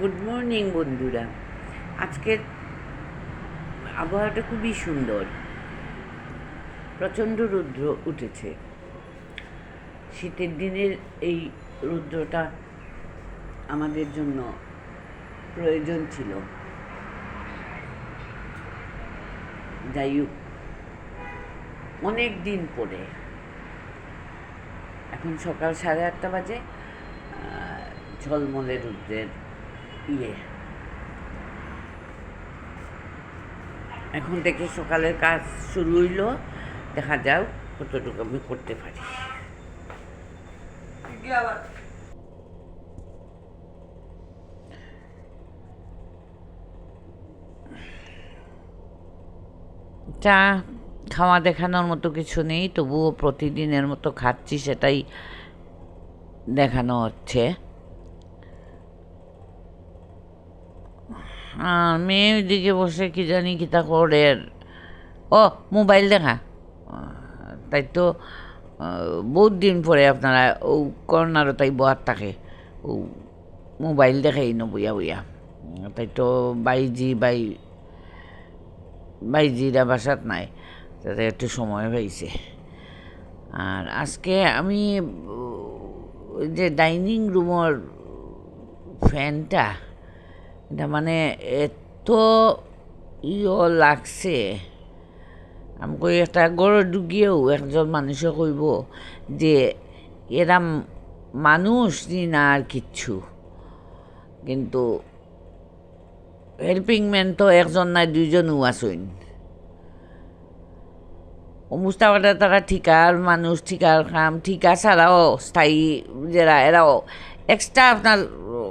Good morning বন্ধুরা। আজকের আবহাওয়াটা খুবই সুন্দর। প্রচণ্ড রৌদ্র উঠেছে। শীতের দিনের এই রৌদ্রটা আমাদের জন্য প্রয়োজন ছিল। যাই হোক, অনেক দিন পরে এখন সকাল সাড়ে আটটা বাজে আহ, ঝলমলে রুদ্রের ইয়ে। এখন থেকে সকালের কাজ শুরু হইল দেখা যাও কতটুকু আমি করতে পারি। চা খাওয়া দেখানোর মতো কিছু নেই, তবুও প্রতিদিনের মতো খাচ্ছি সেটাই দেখানো হচ্ছে। মেয়ে ওইদিকে বসে কি জানি কিতা করে। ও, মোবাইল দেখা। তাই তো বহুত দিন পরে আপনারা, ও কর্নারও তাই বহার থাকে। ও মোবাইল দেখাই ন বইয়া বইয়া। তাই তো, বাইজি, বাই, বাইজিরা বাসাত নাই। তাতে একটু সময় হয়েছে। আর আজকে আমি, যে ডাইনিং রুমের ফ্যানটা এটা মানে এত ইয় লাগছে। আমি একটা গড় ঢুকিয়েও একজন মানুষে কইব যে, এরা মানুষ নি না আর কিচ্ছু। কিন্তু হেল্পিং ম্যান তো একজন নাই, দুইজনও আসইন মুস্তাফাটা তারা ঠিকার মানুষ ঠিকার কাম ঠিকা ছাড়াও স্থায়ী যারা এরাও এক্সট্রা আপনার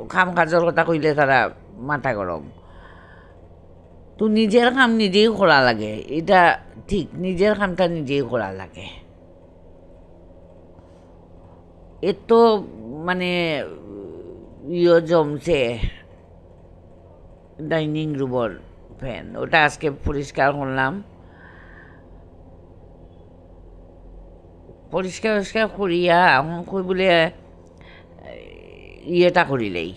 কাম কাজের কথা কইলে তারা মাথা গরম তো নিজের কাম নিজেই করা লাগে এটা ঠিক নিজের কামটা নিজেই করা লাগে এত মানে ইয়ে জমছে ডাইনিং রুমের ফ্যান ওটা আজকে পরিষ্কার করলাম পরিষ্কার পরিষ্কার করিয়া এখন কই বলে ইয়েটা করিলেই।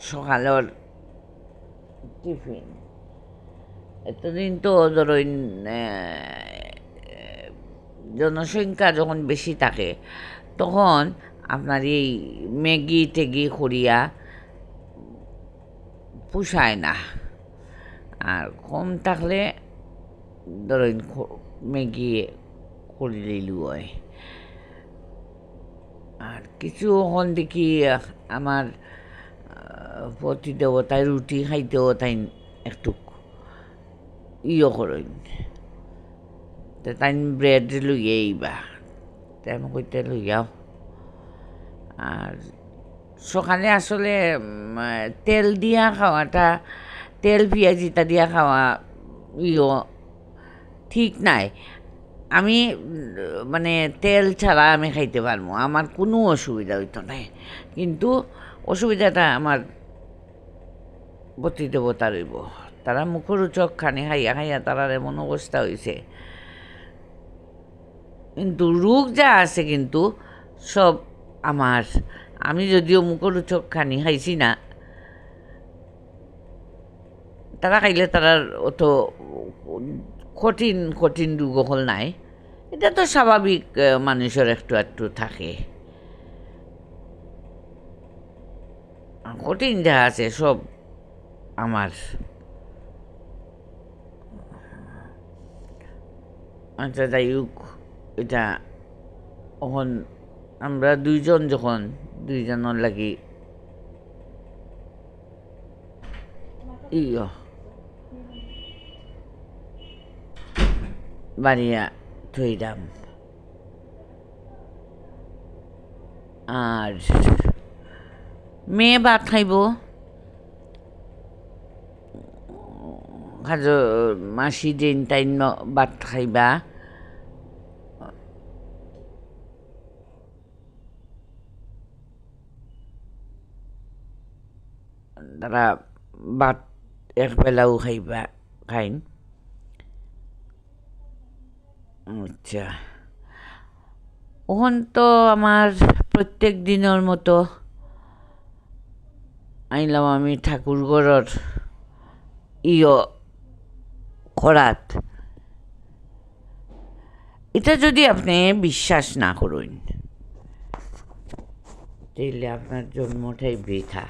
সকালের টিফিন। এতদিন তো ধরুন জনসংখ্যা যখন বেশি থাকে, তখন আপনার এই ম্যাগি টেগি করিয়া পুষায় না। আর কম থাকলে ধরুন খ- ম্যাগি করিলেইলু হয় আর কিছু হন দেখি, আমার প্রতি দেবতায় রুটি খাইতেও তাই একটু ইয়ে করেন। তাই ব্রেড লইয়ে আইবা তাই আমি কইতে লইয়াও আর সকালে আসলে তেল দিয়া খাওয়াটা, তেল পেঁয়াজ দিয়া খাওয়া ইয়ে ঠিক নাই। আমি মানে তেল ছাড়া আমি খাইতে পারব, আমার কোনো অসুবিধা হইতো না। কিন্তু অসুবিধাটা আমার বতী দেবতা রইব তারা মুখরোচক খানি খাইয়া খাইয়া তারার এমন অবস্থা হয়েছে কিন্তু রোগ যা আছে কিন্তু সব আমার। আমি যদিও মুখরোচক খানি খাইছি না, তারা খাইলে তারার অত কঠিন কঠিন রোগ হল নাই। এটা তো স্বাভাবিক মানুষের একটু একটু থাকে। কঠিন যা আছে সব আমার। আচ্ছা যাই হোক, এটা তখন আমরা দুইজন যখন, দুইজনের লাগি ইয়। বাড়িয়া থইলাম আর মেয়ে ভাত খাইব খাজ মাসি দিন তাই ভাত খাইবা তারা ভাত একবেলাও খাইবা খাইন আচ্ছা। ওখান তো আমার প্রত্যেক দিনের মতো আইলাম আমি ঠাকুরগড়র ইয় খরাত। এটা যদি আপনি বিশ্বাস না করুন তাহলে আপনার জন্মটাই বৃথা।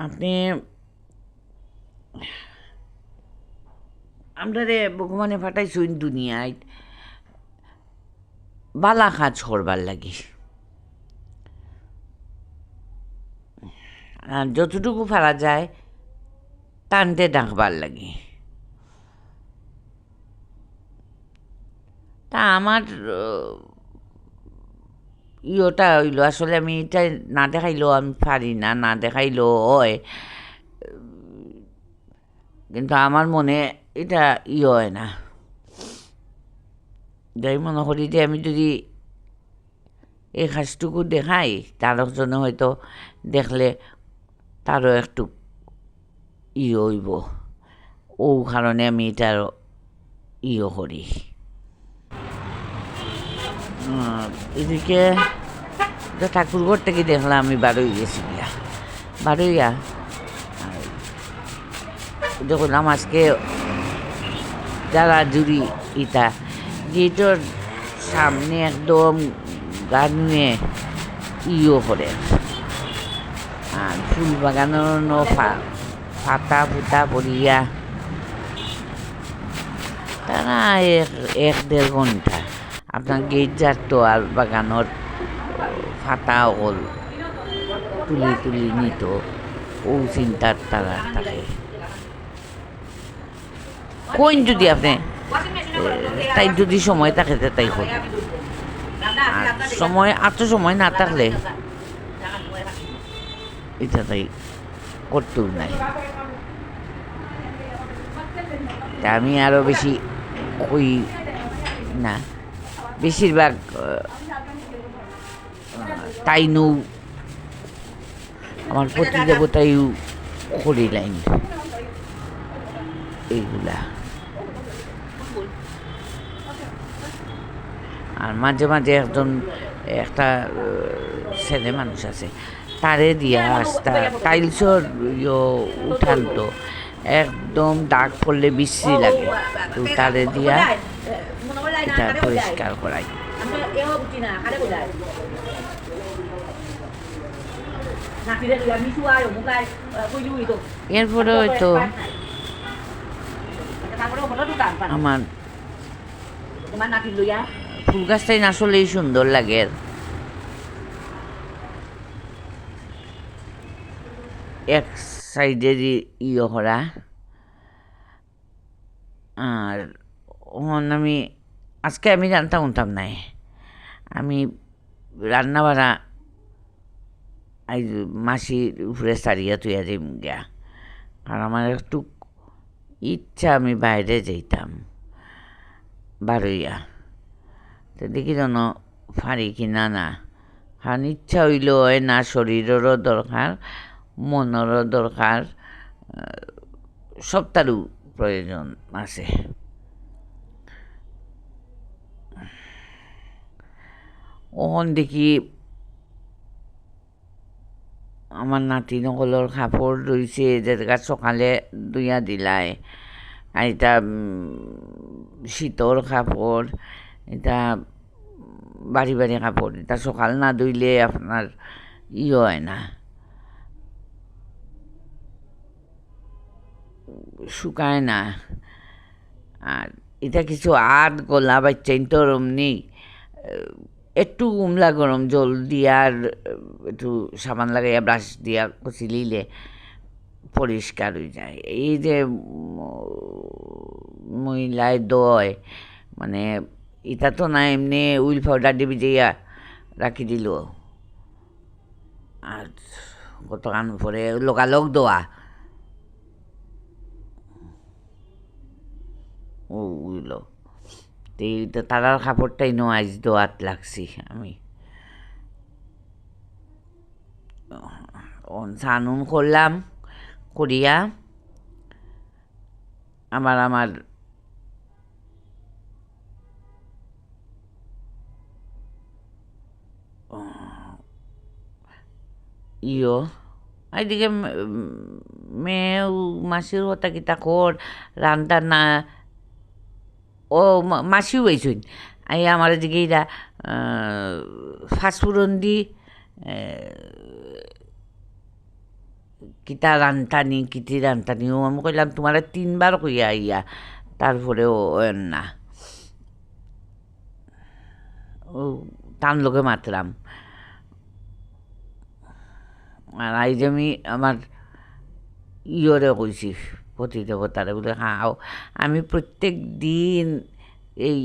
আপনি আমরা রে ভগবানে ফাটাইছুন দুনিয়ায়। বালা কাজ করবার লাগি। আর যতটুকু পারা যায়, টানতে ডাকবার লাগে। তা আমার ইয়োটা হইল, আসলে আমি এটা না দেখাইলেও আমি পারি না না দেখাইলেও হয়। কিন্তু আমার মনে এটা ই হয় না। যাই মনে করি যে আমি যদি এই কাজটুকু দেখাই তার জন্য হয়তো দেখলে তারও একটু ই হইব। ও কারণে আমি এটার ইও করি। এদিকে ঠাকুরঘর থেকে দেখলাম, আমি বারোই গেছি গিয়া। বারোইয়া? দেখলাম আজকে যারা জুড়ি ইটা। গেটের সামনে একদম গান নিয়ে ইও করে। আর ফুল বাগানের ফাতা ফুটা পড়িয়া তারা এক এক দেড় ঘণ্টা। আপনার যাতো আর বাগানত ফাটা হল তুলি তুলি নিত, ও চিন্তার তারা থাকে। কোন যদি আপনি তাই যদি সময় থাকে তাই আর সময় এত সময় না থাকলে এটা তাই করতেও নাই। আমি আরও বেশি কই না। বেশিরভাগ তাই নৌ আমার পতি দেবতাইও করি লাইন। এইগুলা। আর মাঝে মাঝে একজন একটা ছেলে মানুষ আছে তারে দিয়া রাস্তা টাইলসর ইয়ে উঠান তো একদম দাগ পড়লে বিশ্রী লাগে। তো তারে দিয়া এটা পরিষ্কার করাই। এরপরে হয়তো আমার ফুল গাছটাই আসলেই সুন্দর লাগে। এক সাইডেরই ইয়ে করা আর ওখান আমি আজকে আমি জানতাম উনতাম নাই। আমি রান্না বাড়া আই মাসির উপরে সারিয়া তুইয়া যাই গিয়া। আর আমার একটু ইচ্ছা, আমি বাইরে যাইতাম বারইয়া। তো দেখি যেন পারি কি না। কারণ ইচ্ছা হইলেও হয় না শরীরেরও দরকার, মনেরও দরকার সবটারও প্রয়োজন আছে। দেখি আমার নাতি নকলের কাপড় রয়েছে যেটা সকালে দুইয়া দিলাই। আর এটা শীতর কাপড় এটা বাড়ি বাড়ি কাপড় এটা সকাল না ধুইলে আপনার ই হয় না। শুকায় না। আর এটা কিছু আধ গলা বাচ্চাইন তো অমনি একটু উমলা গরম জল দিয়া আর একটু সাবান লাগাইয়া ব্রাশ দিয়া কচিলিলে পরিষ্কার হয়ে যায়। এই যে মহিলায় দয় মানে এটা তো না, এমনি উইল পাউডার দিয়ে ভিজাইয়া রাখি দিল। আর কতক্ষণ পরে লগালগ দোয়া। ও উইল। তারার কাপড়টাই নো আজ দোয়াত লাগছি আমি। সানুন করলাম, করিয়া আবার আমার ইয়ো এদিকে মেয়ে মাসির হতা কিতা কর রান্তা না ও মা- মাসিও হয়েছেন। এই আমার এদিকে এরা ফাঁসফুরন দি কিতা রান্তানি, কিতি রান্তানি, ও আমি কইলাম তোমার তিনবার কইয়া ইয়া তারপরে ও না। ও টান লোকে মাতলাম। আর আই যে আমি আমার ইয়রে কইছি। পতি দেবতারে বলে হাও। আমি প্রত্যেক দিন এই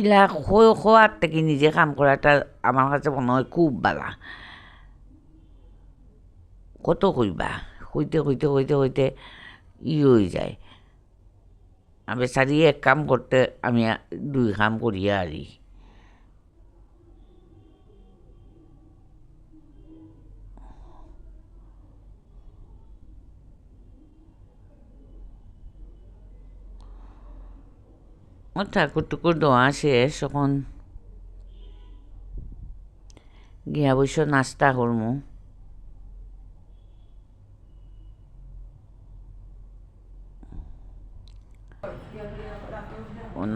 ইলা খোয়ার থেকে নিজে কাম করাটা আমার কাছে মনে হয় খুব বালা। কত কইবা? কইতে কইতে কইতে কইতে ই হয়ে যায়। আমি সারি এক কাম করতে আমি দুই কাম করিয়া আরি ঠাকুর টুকুর দোয়া শেষ এখন গিয়া বৈশ নাস্তা করমু।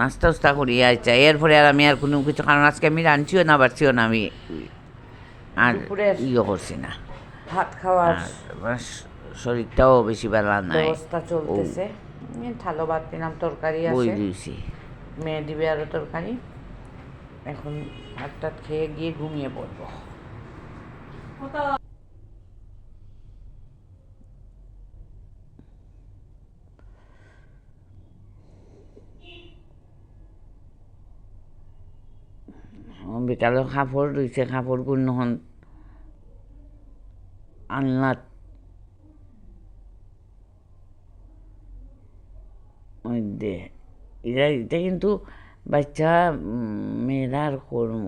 নাস্তা উস্তা করিয়া আচ্ছা এরপরে আর আমি আর কোনো কিছু কারণ আজকে আমি রাঁধছিও না বাড়ছিও না আমি। আর ইয়ে করছি না। ভাত খাওয়ার শরীরটাও বেশি বেলা নাই। ব্যবস্থা চলতেছে। থালো ভাত দিলাম তরকারি বই আছে। দিয়েছি মেয়ে দিবে আরও তরকারি। এখন ভাত টাত খেয়ে গিয়ে ঘুমিয়ে পড়ব। বিকালে কাপড় ধুইছে কাপড়গুলো নহন আনলাত মধ্যে এটা এটা কিন্তু বাচ্চা মেয়েরার কর্ম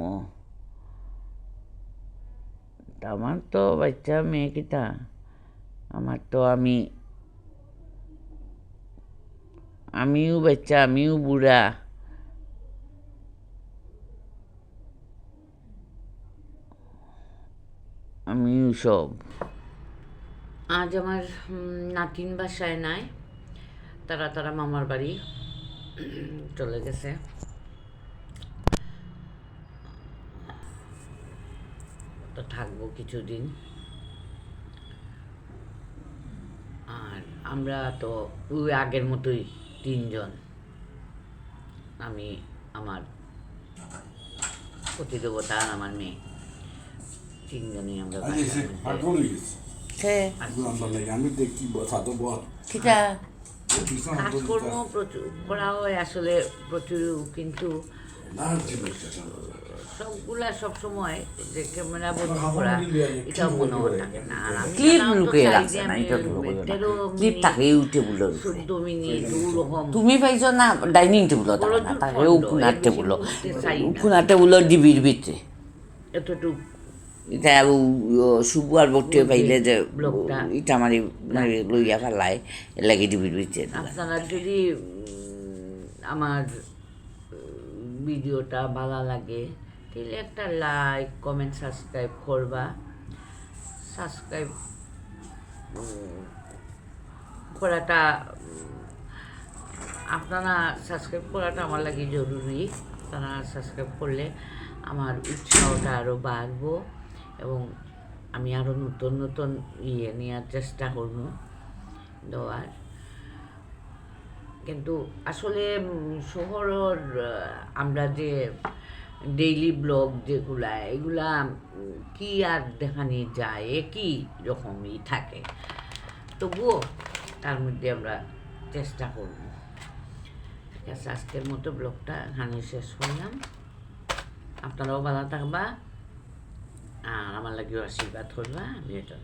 আমার তো বাচ্চা মেয়ে কিতা আমার তো আমি আমিও বাচ্চা আমিও বুড়া আমিও সব আজ আমার নাতিন বাসায় নাই তারা তারা মামার বাড়ি চলে গেছে। তো থাকব কিছুদিন। আর আমরা তো ওই আগের মতোই তিনজন। আমি আমার প্রতিদেবতা আর আমার মেয়ে। তিনজনই আমরা আমরা আমি দেখি ছাতো বল। কিতা পিছনে কাজকর্ম প্রচুর করা হয় আসলে প্রচুর কিন্তু সবগুলা সবসময় যে ক্যামেরা বন্ধ করা এটা মনে থাকে না। আর আমি ক্লিপ লুকিয়ে রাখছে না এটা ক্লিপ থাকে ইউটিউবগুলো চোদ্দ মিনিট তুমি পাইছো না ডাইনিং টেবিলত বড় না তাকে উকুনার টেবিল উকুনার টেবিল ডিবির ভিতরে। এতটুক এটা শুভ আর বটে পাইলে যে। ইটা মারি মারি লইয়া ফেলায় লাগে ডিবির ভিতরে। আপনারা যদি আমার ভিডিওটা ভালো লাগে তাহলে একটা লাইক কমেন্ট সাবস্ক্রাইব করবা সাবস্ক্রাইব করাটা আপনারা সাবস্ক্রাইব করাটা আমার লাগে জরুরি আপনারা সাবস্ক্রাইব করলে আমার উৎসাহটা আরও বাড়বো এবং আমি আরও নতুন নতুন ইয়ে নেওয়ার চেষ্টা করব দেওয়ার। কিন্তু আসলে শহরের আমরা যে ডেইলি ব্লগ যেগুলা, এগুলা কি আর দেখানি যায়? একই রকমই থাকে। তবুও তার মধ্যে আমরা চেষ্টা করব। ঠিক আছে, আজকের মতো ব্লগটা এখানে শেষ করলাম। আপনারাও ভালো থাকবা। আর আমার লাগেও আশীর্বাদ করবা আমি এটা